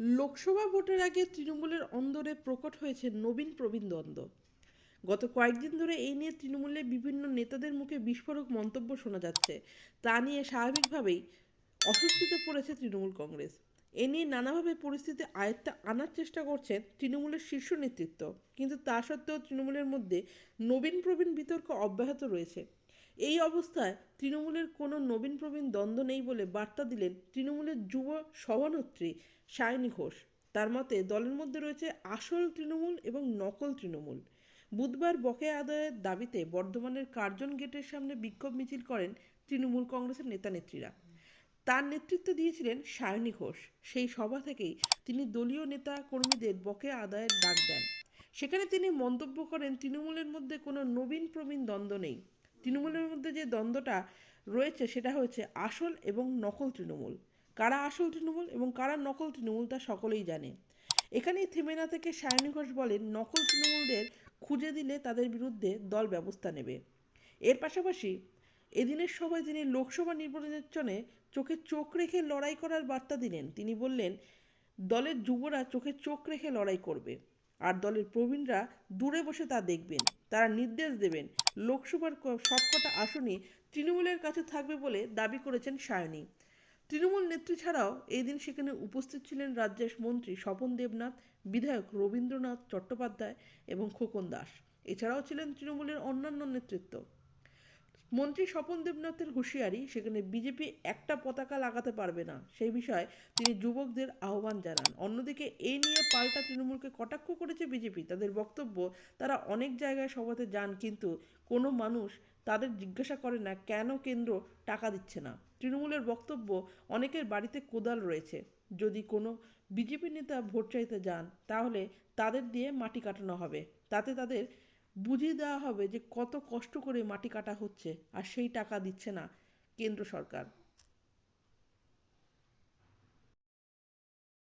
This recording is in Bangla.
লোকসভা ভোটের আগে তৃণমূলের অন্দরে প্রকট হয়েছে নবীন প্রবীণ দ্বন্দ্ব। গত কয়েকদিন ধরে এই নিয়ে তৃণমূলের বিভিন্ন নেতাদের মুখে বিস্ফোরক মন্তব্য শোনা যাচ্ছে। তা নিয়ে স্বাভাবিকভাবেই অস্বস্তিতে পড়েছে তৃণমূল কংগ্রেস। এ নিয়ে নানাভাবে পরিস্থিতি আয়ত্তে আনার চেষ্টা করছেন তৃণমূলের শীর্ষ নেতৃত্ব। কিন্তু তা সত্ত্বেও তৃণমূলের মধ্যে নবীন প্রবীণ বিতর্ক অব্যাহত রয়েছে। এই অবস্থায় তৃণমূলের কোনো নবীন প্রবীণ দ্বন্দ্ব নেই বলে বার্তা দিলেন তৃণমূলের যুব সভানেত্রী সায়নী ঘোষ। তার মতে দলের মধ্যে রয়েছে আসল তৃণমূল এবং নকল তৃণমূল। বুধবার বকেয়া আদায়ের দাবিতে বর্ধমানের কার্জন গেটের সামনে বিক্ষোভ মিছিল করেন তৃণমূল কংগ্রেসের নেতা নেত্রীরা। তার নেতৃত্ব দিয়েছিলেন সায়নী ঘোষ। সেই সভা থেকেই তিনি দলীয় নেতা কর্মীদের বকেয়া আদায়ের ডাক দেন। সেখানে তিনি মন্তব্য করেন, তৃণমূলের মধ্যে কোনো নবীন প্রবীণ দ্বন্দ্ব নেই। তৃণমূলের মধ্যে যে দ্বন্দ্বটা রয়েছে সেটা হচ্ছে আসল এবং নকল তৃণমূল। কারা আসল তৃণমূল এবং কারা নকল তৃণমূল তা সকলেই জানে। এখানেই থেমে না থেকে সায়নী ঘোষ বলেন, নকল তৃণমূলদের খুঁজে দিলে তাদের বিরুদ্ধে দল ব্যবস্থা নেবে। এর পাশাপাশি এদিনের সভায় তিনি লোকসভা নির্বাচনে চোখে চোখ রেখে লড়াই করার বার্তা দিলেন। তিনি বললেন, দলের যুবরা চোখে চোখ রেখে লড়াই করবে। আর দলের প্রবীণরা দূরে বসে তা দেখবেন, তারা নির্দেশ দেবেন। লোকসভার সবকটা আসনে তৃণমূলের কাছে থাকবে বলে দাবি করেছেন সায়নী। তৃণমূল নেত্রী ছাড়াও এই দিন সেখানে উপস্থিত ছিলেন রাজ্যের মন্ত্রী স্বপন দেবনাথ, বিধায়ক রবীন্দ্রনাথ চট্টোপাধ্যায় এবং খোকন দাস। এছাড়াও ছিলেন তৃণমূলের অন্যান্য নেতৃত্ব। মন্ত্রী স্বপন দেবনাথের হুঁশিয়ারি, সেখানে বিজেপি একটা পতাকা লাগাতে পারবে না। সেই বিষয়ে তিনি যুবকদের আহ্বান জানান। অন্যদিকে এই নিয়ে পাল্টা তৃণমূলকে কটাক্ষ করেছে বিজেপি। তাদের বক্তব্য, তারা অনেক জায়গায় সভাতে যান, কিন্তু কোনো মানুষ তাদের জিজ্ঞাসা করে না, কেন কেন্দ্র টাকা দিচ্ছে না? তৃণমূলের বক্তব্য, অনেকের বাড়িতে কোদাল রয়েছে। যদি কোনো বিজেপি নেতা ভোট চাইতে যান, তাহলে তাদের দিয়ে মাটি কাটানো হবে। তাতে তাদের বুঝিয়ে দেওয়া হবে যে কত কষ্ট করে মাটি কাটা হচ্ছে আর সেই টাকা দিচ্ছে না কেন্দ্র সরকার।